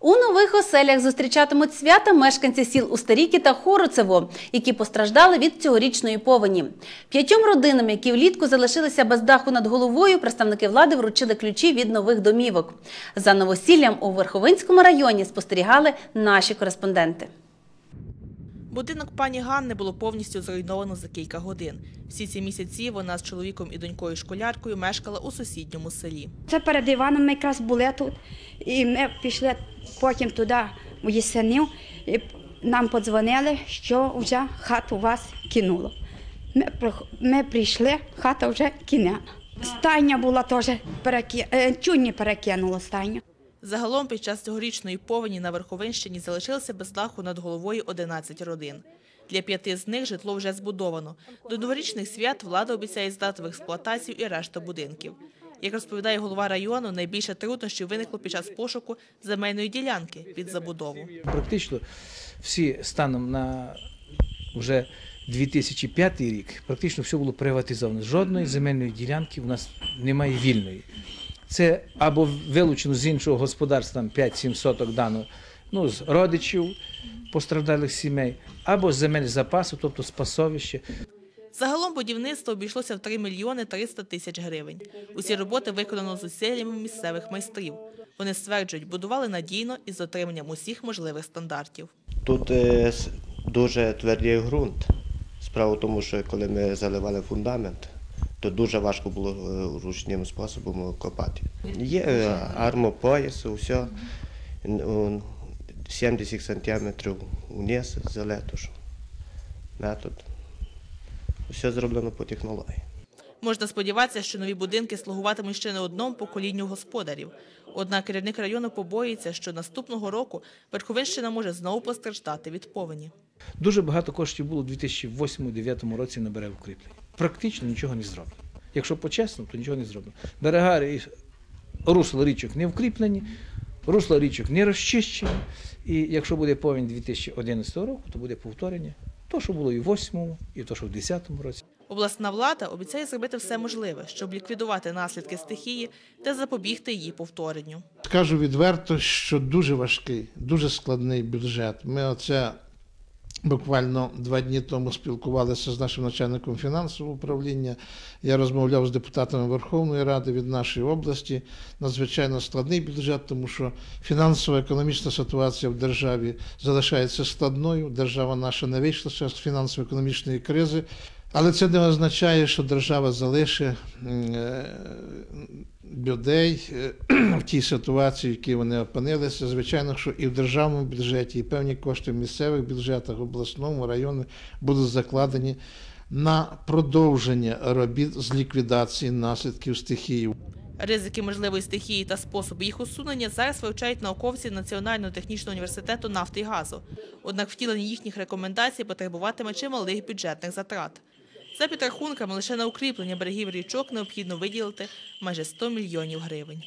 У нових оселях зустрічатимуть свята мешканці сіл Устаріки та Хороцево, які постраждали від цьогорічної повені. П'ятьом родинам, які влітку залишилися без даху над головою, представники влади вручили ключі від нових домівок. За новосіллям у Верховинському районі спостерігали наші кореспонденти. Будинок пані Ганни було повністю зруйновано за кілька годин. Всі ці місяці вона з чоловіком і донькою школяркою мешкала у сусідньому селі. Це перед Іваном ми якраз були тут, і ми пішли потім туди, у Єсенів, і нам подзвонили, що вже хату вас кинуло. Ми, ми прийшли, хата вже кинена. Стайня була теж переки... е, тюні перекинуло стайню. Загалом під час цьогорічної повені на Верховинщині залишилося без даху над головою 11 родин. Для п'яти з них житло вже збудовано. До новорічних свят влада обіцяє здати в експлуатацію і решту будинків. Як розповідає голова району, найбільше труднощів виникло під час пошуку земельної ділянки під забудову. Практично всі станом на вже 2005 рік практично все було приватизовано. Жодної земельної ділянки у нас немає вільної. Це або вилучено з іншого господарства там 5-7 соток дано ну, з родичів постраждалих сімей, або з земель запасу, тобто з пасовища. Загалом будівництво обійшлося в 3 мільйони 300 тисяч гривень. Усі роботи виконано зусиллями місцевих майстрів. Вони стверджують, будували надійно і з дотриманням усіх можливих стандартів. Тут е, дуже твердий ґрунт. Справа в тому, що коли ми заливали фундамент, то дуже важко було е, ручним способом копати. Є е, армопояс, он 70 сантиметрів вниз залетош. Метод. Все зроблено по технології. Можна сподіватися, що нові будинки слугуватимуть ще не одному поколінню господарів. Однак керівник району побоїться, що наступного року Верховинщина може знову постраждати від повені. Дуже багато коштів було у 2008-2009 році на берег укріплення. Практично нічого не зроблено. Якщо по-чесному, то нічого не зроблено. Берега і русла річок не вкріплені, русла річок не розчищені. І якщо буде повінь 2011 року, то буде повторення. То, що було і в 2008, і то, що в 2010 році. Обласна влада обіцяє зробити все можливе, щоб ліквідувати наслідки стихії та запобігти її повторенню. Скажу відверто, що дуже важкий, дуже складний бюджет. Ми оце буквально два дні тому спілкувалися з нашим начальником фінансового управління. Я розмовляв з депутатами Верховної Ради від нашої області. Надзвичайно складний бюджет, тому що фінансово-економічна ситуація в державі залишається складною. Держава наша не вийшла з фінансово-економічної кризи. Але це не означає, що держава залишить е, людей е, тій ситуації, в якій вони опинилися. Звичайно, що і в державному бюджеті, і певні кошти в місцевих бюджетах, обласному, району будуть закладені на продовження робіт з ліквідації наслідків стихії. Ризики можливої стихії та способи їх усунення зараз вивчають науковці Національного технічного університету нафти і газу. Однак втілення їхніх рекомендацій потребуватиме чималих бюджетних затрат. За підрахунками, лише на укріплення берегів річок необхідно виділити майже 100 мільйонів гривень.